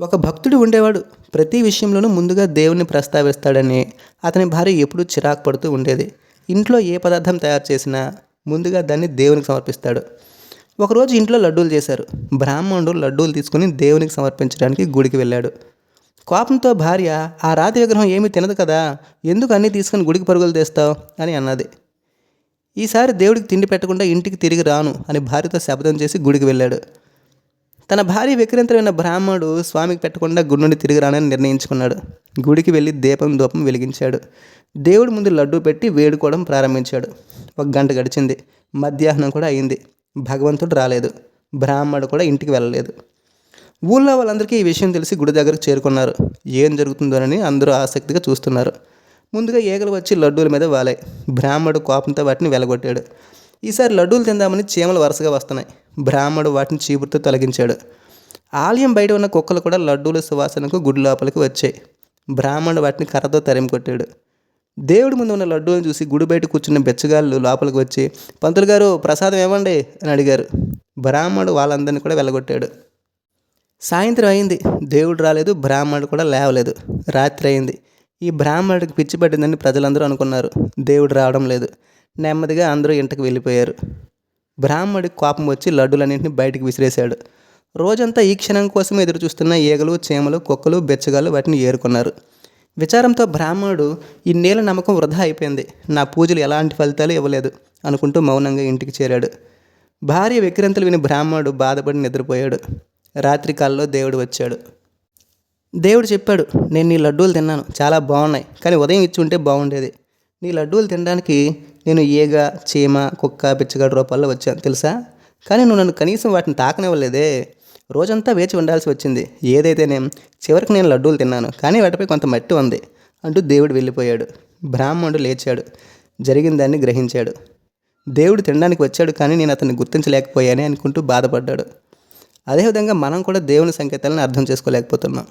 ఒక భక్తుడు ఉండేవాడు. ప్రతి విషయంలోనూ ముందుగా దేవుణ్ణి ప్రస్తావిస్తాడని అతని భార్య ఎప్పుడూ చిరాకు పడుతూ ఉండేది. ఇంట్లో ఏ పదార్థం తయారు చేసినా ముందుగా దాన్ని దేవునికి సమర్పిస్తాడు. ఒకరోజు ఇంట్లో లడ్డూలు చేశారు. బ్రాహ్మణుడు లడ్డూలు తీసుకుని దేవునికి సమర్పించడానికి గుడికి వెళ్ళాడు. కోపంతో భార్య ఆ రాతి విగ్రహం ఏమీ తినదు కదా? ఎందుకు అన్నీ తీసుకుని గుడికి పరుగులు తీస్తావు? అని అన్నది. ఈసారి దేవుడికి తిండి పెట్టకుండా ఇంటికి తిరిగి రాను అని భార్యతో శబ్దం చేసి గుడికి వెళ్ళాడు. తన భార్య విక్రంతమైన బ్రాహ్మడు బ్రాహ్మణుడు స్వామికి పెట్టకుండా గుడి నుండి తిరిగి రానని నిర్ణయించుకున్నాడు. గుడికి వెళ్ళి దీపం దూపం వెలిగించాడు. దేవుడి ముందు లడ్డూ పెట్టి వేడుకోవడం ప్రారంభించాడు. ఒక గంట గడిచింది. మధ్యాహ్నం కూడా అయింది. భగవంతుడు రాలేదు. బ్రాహ్మణుడు కూడా ఇంటికి వెళ్ళలేదు. ఊళ్ళో వాళ్ళందరికీ ఈ విషయం తెలిసి గుడి దగ్గరకు చేరుకున్నారు. ఏం జరుగుతుందోనని అందరూ ఆసక్తిగా చూస్తున్నారు. ముందుగా ఈగలు వచ్చి లడ్డూల మీద వాలాయి బ్రాహ్మడు కోపంతో వాటిని వెలగొట్టాడు. ఈసారి లడ్డూలు తిందామని చీమలు వరుసగా వస్తున్నాయి. బ్రాహ్మడు వాటిని చీపురుతో తొలగించాడు. ఆలయం బయట ఉన్న కుక్కలు కూడా లడ్డూల సువాసనకు గుడి లోపలికి వచ్చాయి. బ్రాహ్మణుడు వాటిని కర్రతో తరిమి కొట్టాడు. దేవుడి ముందు ఉన్న లడ్డూలను చూసి గుడి బయట కూర్చున్న బెచ్చగాళ్ళు లోపలికి వచ్చి పంతులు గారు ప్రసాదం ఇవ్వండి అని అడిగారు. బ్రాహ్మణుడు వాళ్ళందరినీ కూడా వెళ్ళగొట్టాడు. సాయంత్రం అయింది. దేవుడు రాలేదు బ్రాహ్మణుడు కూడా లేవలేదు. రాత్రి అయింది. ఈ బ్రాహ్మణుడికి పిచ్చి పట్టిందని ప్రజలందరూ అనుకున్నారు. దేవుడు రావడం లేదు. నెమ్మదిగా అందరూ ఇంటికి వెళ్ళిపోయారు. బ్రాహ్మడికి కోపం వచ్చి లడ్డులన్నింటినీ బయటకు విసిరేశాడు. రోజంతా ఈ క్షణం కోసం ఎదురు చూస్తున్న ఈగలు చీమలు కుక్కలు బెచ్చగాలు వాటిని ఏరుకున్నారు. విచారంతో బ్రాహ్మణుడు ఈ నేల నమ్మకం వృధా అయిపోయింది. నా పూజలు ఎలాంటి ఫలితాలు ఇవ్వలేదు అనుకుంటూ మౌనంగా ఇంటికి చేరాడు. భార్య విక్రంతులు విని బ్రాహ్మణుడు బాధపడి నిద్రపోయాడు. రాత్రి కాలంలో దేవుడు వచ్చాడు. దేవుడు చెప్పాడు నేను నీ లడ్డూలు తిన్నాను. చాలా బాగున్నాయి. కానీ ఉదయం ఇచ్చి ఉంటే బాగుండేది. నీ లడ్డూలు తినడానికి నేను ఈగ చీమ కుక్క పిచ్చగడ రూపాల్లో వచ్చాను తెలుసా? కానీ నువ్వు నన్ను కనీసం వాటిని తాకనివ్వలేదే. రోజంతా వేచి ఉండాల్సి వచ్చింది. ఏదైతేనే చివరికి నేను లడ్డూలు తిన్నాను కానీ వాటిపై కొంత మట్టి ఉంది అంటూ దేవుడు వెళ్ళిపోయాడు. బ్రాహ్మణుడు లేచాడు. జరిగిన దాన్ని గ్రహించాడు. దేవుడు తినడానికి వచ్చాడు కానీ నేను అతన్ని గుర్తించలేకపోయానే అనుకుంటూ బాధపడ్డాడు. అదేవిధంగా మనం కూడా దేవుని సంకేతాలను అర్థం చేసుకోలేకపోతున్నాం.